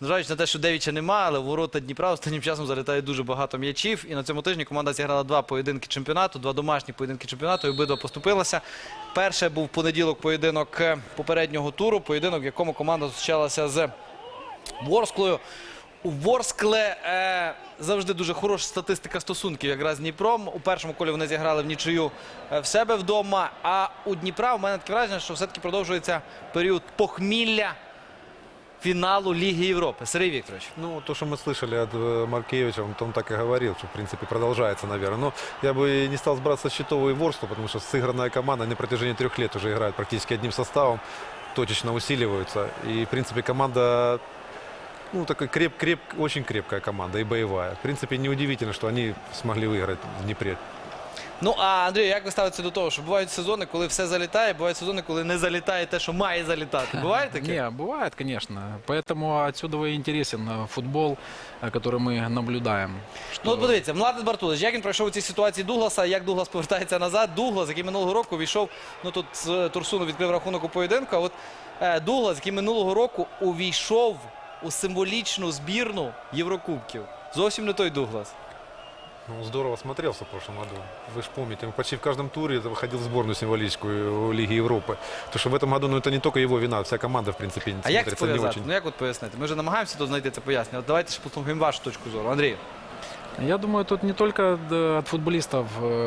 Незважаючи на те, що Девіча нема, але в ворота Дніпра останнім часом залітає дуже багато м'ячів. І на цьому тижні команда зіграла два поєдинки чемпіонату, два домашні поєдинки чемпіонату, і обидва поступилася. Перше був понеділок поєдинок е, попереднього туру, поєдинок, в якому команда зустрічалася з Ворсклою. У Ворскле е, завжди дуже хороша статистика стосунків якраз з Дніпром. У першому колі вони зіграли в нічию е, в себе вдома. А у Дніпра в мене таке враження, що все-таки продовжується період похмілля фіналу Ліги Європи. Сергій Вікторович. Ну, то, что мы слышали от э, Маркевича, он, он так и говорил, что, в принципе, продолжается, наверное. Но я бы не стал сбраться с счетового и ворства, потому что сыгранная команда на протяжении трех лет уже играет практически одним составом, точечно усиливаются. И, в принципе, команда, ну, такая креп, креп, очень крепкая команда и боевая. В принципе, неудивительно, что они смогли выиграть в Днепре. Ну а Андрій, як ви ставитеся до того, що бувають сезони, коли все залітає, бувають сезони, коли не залітає те, що має залітати. Буває таке? Не, бывает, конечно. Поэтому отсюда и интересен э, футбол, э, который мы наблюдаем. Ну от подивіться, Младен Бартулич, як він пройшов у цій ситуації Дугласа, як Дуглас повертається назад. Дуглас, який минулого року війшов, ну тут з Турсуну відкрив рахунок у поєдинку. А от е, Дуглас, який минулого року увійшов у символічну збірну Єврокубків. Зовсім не той Дуглас. Ну, он здорово смотрелся в прошлом году. Вы же помните, он почти в каждом туре выходил в сборную символическую Лиги Европы. Потому что в этом году, ну, это не только его вина, вся команда, в принципе, А як це смотрится не пов'язати? очень. Ну як от пояснити? Ми вже намагаємося тут знайти це пояснення. От давайте ж послухаємо вашу точку зору. Андрій. Я думаю, тут не только от футболистов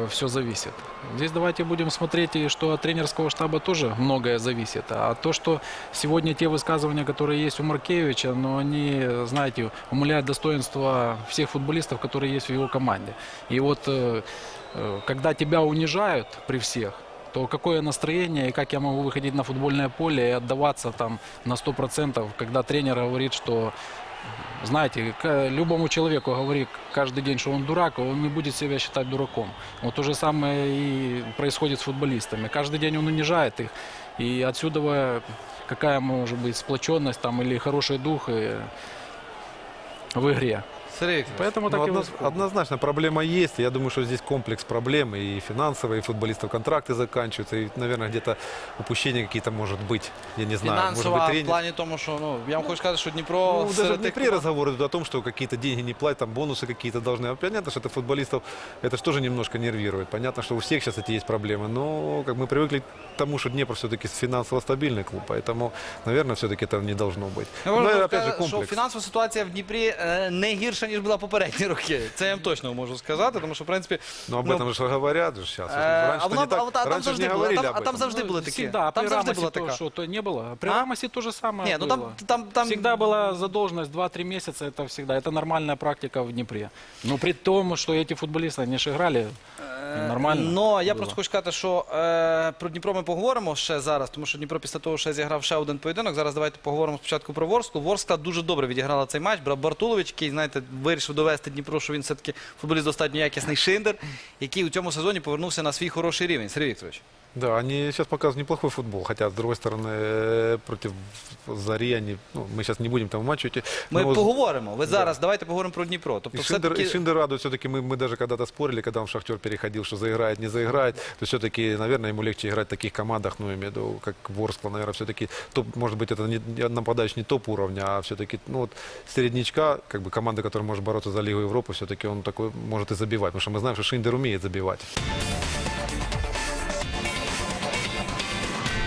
все зависит. Здесь давайте будем смотреть, и что от тренерского штаба тоже многое зависит. А то, что сегодня те высказывания, которые есть у Маркевича, но они, знаете, умаляют достоинство всех футболистов, которые есть в его команде. И вот э, э, когда тебя унижают при всех, то какое настроение и как я могу выходить на футбольное поле и отдаваться там на 100%, когда тренер говорит, что знаете, к любому человеку говори каждый день, что он дурак, он не будет себя считать дураком. Вот то же самое и происходит с футболистами. Каждый день он унижает их. И отсюда какая может быть сплоченность там или хороший дух э, в игре. Сергій Вікторович. Поэтому Ну, так и одно- происходит. однозначно проблема есть. Я думаю, что здесь комплекс проблем и финансовые, и футболистов контракты заканчиваются, и, наверное, где-то упущения какие-то может быть. Я не знаю. Может Фінансова быть, в тренер. плані тому, що ну я вам хочу сказати, що Дніпро Ну, даже серед в тих Днепре команд- разговоры идут о том, что какие-то деньги не платят, там бонусы какие-то должны. А Понятно, что это футболистов, это же тоже немножко нервирует. Понятно, что у всех сейчас эти есть проблемы. Но как мы привыкли к тому, что Днепр все-таки финансово стабильный клуб. Поэтому, наверное, все-таки это не должно быть. Я Ну, можу и сказати, опять же, що комплекс. фінансова ситуація в Дніпрі е, не гірша, ніж була попередні роки. Це я вам точно можу сказати, тому що, в принципі, Но об ну, этом же говорят же сейчас. Е, Раньше а воно- не так, а от- а там раньше же завжди не було, а говорили там- об а там этом. завжди було таке. Всегда, а Там при завжди Рамосе була то, така. что, то не было. При А? Рамосе то же самое Ні, ну было. там, там, там Всегда была задолженность 2-3 месяца, это всегда, это нормальная практика в Днепре. Но при том, что эти футболисты, они же играли нормально. Но я просто хочу сказати, що е, про Дніпро ми поговоримо ще зараз, тому що Дніпро після того ще зіграв ще один поєдинок. Зараз давайте поговоримо спочатку про Ворску. Ворска дуже добре відіграла цей матч. Брав Бартулович, який, знаєте, вирішив довести Дніпро, що він все-таки футболіст достатньо якісний шиндер, який у цьому сезоні повернувся на свій хороший рівень. Сергій Вікторович. Да, они сейчас показывают неплохой футбол, хотя, с другой стороны, э, против Зари они, ну, мы сейчас не будем там матчу идти. Ми но поговоримо. Ви зараз давайте поговоримо про Дніпро. Тобто, И Шиндер, все-таки и Шиндер радует, все-таки мы, мы даже когда-то спорили, когда он в Шахтер переходил, что заиграет, не заиграет, то все-таки, наверное, ему легче играть в таких командах, ну, я имею в виду, как Ворскла, наверное, все-таки топ, может быть, это не, нападающий не топ уровня, а все-таки, ну, вот, середнячка, как бы команда, которая может бороться за Лигу Европы, все-таки он такой может и забивать, потому что мы знаем, что Шиндер умеет забивать.